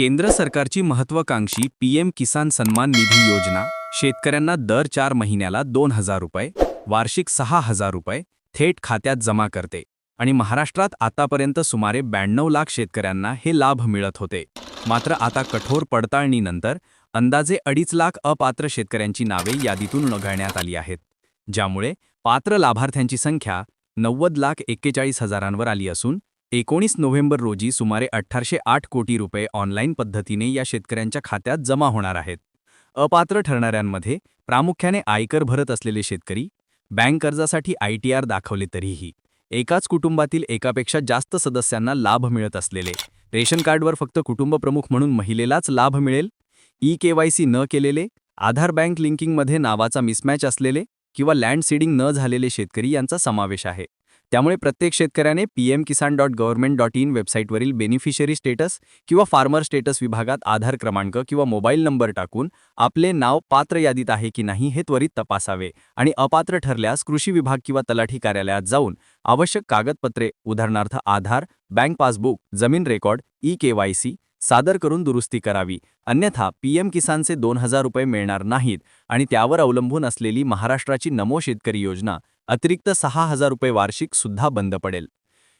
केंद्र सरकारची महत्वाकांक्षी पीएम किसान सन्मान निधी योजना शेतकऱ्यांना दर चार महिन्याला दोन हजार रुपये वार्षिक सहा हजार रुपये थेट खात्यात जमा करते आणि महाराष्ट्रात आतापर्यंत सुमारे ब्याण्णव लाख शेतकऱ्यांना हे लाभ मिळत होते. मात्र आता कठोर पडताळणीनंतर अंदाजे अडीच लाख अपात्र शेतकऱ्यांची नावे यादीतून वगळण्यात आली आहेत ज्यामुळे पात्र लाभार्थ्यांची संख्या नव्वद लाख एक्केचाळीस हजारांवर आली असून एकोणीस नोव्हेंबर रोजी सुमारे अठ्ठारशे आठ कोटी रुपये ऑनलाईन पद्धतीने या शेतकऱ्यांच्या खात्यात जमा होणार आहेत. अपात्र ठरणाऱ्यांमध्ये प्रामुख्याने आयकर भरत असलेले शेतकरी बँक कर्जासाठी आयटीआर दाखवले तरीही एकाच कुटुंबातील एकापेक्षा जास्त सदस्यांना लाभ मिळत असलेले रेशन कार्डवर फक्त कुटुंबप्रमुख म्हणून महिलेलाच लाभ मिळेल ई केवायसी न केलेले आधार बँक लिंकिंगमध्ये नावाचा मिसमॅच असलेले किंवा लँड सीडिंग न झालेले शेतकरी यांचा समावेश आहे. त्यामुळे प्रत्येक शेतकऱ्याने PM Kisan dot government dot in वेबसाईटवरील beneficiary status किंवा फार्मर स्टेटस विभागात आधार क्रमांक किंवा मोबाईल नंबर टाकून आपले नाव पात्र यादीत आहे की नाही हे त्वरित तपासावे आणि अपात्र ठरल्यास कृषी विभाग किंवा तलाठी कार्यालयात जाऊन आवश्यक कागदपत्रे उदाहरणार्थ आधार बँक पासबुक जमीन रेकॉर्ड ई केवायसी सादर करून दुरुस्ती करावी. अन्यथा पीएम किसानचे दोन हजार रुपये मिळणार नाहीत आणि त्यावर अवलंबून असलेली महाराष्ट्राची नमो शेतकरी योजना अतिरिक्त सहा हजार रुपये वार्षिक सुद्धा बंद पडेल.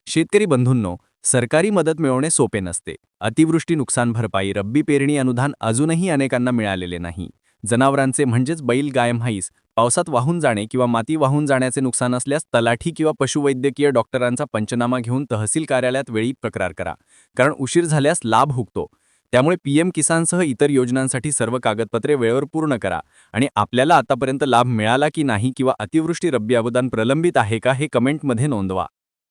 शेतकरी बंधूंनो सरकारी मदत मिळवणे सोपे नसते. अतिवृष्टी नुकसान भरपाई रब्बी पेरणी अनुदान अजूनही अनेकांना मिळालेले नाही. जनावरांचे म्हणजेच बैल गाय म्हैस पावसात वाहून जाणे किंवा माती वाहून जाण्याचे नुकसान असल्यास तलाठी किंवा पशुवैद्यकीय डॉक्टरांचा पंचनामा घेऊन तहसील कार्यालयात वेळी तक्रार करा. कारण उशीर झाल्यास लाभ हुकतो. त्यामुळे पीएम किसानसह इतर योजनांसाठी सर्व कागदपत्रे वेळेवर पूर्ण करा. आणि आपल्याला आतापर्यंत लाभ मिळाला की नाही किंवा अतिवृष्टी रब्बी अवदान प्रलंबित आहे का हे कमेंटमध्ये नोंदवा.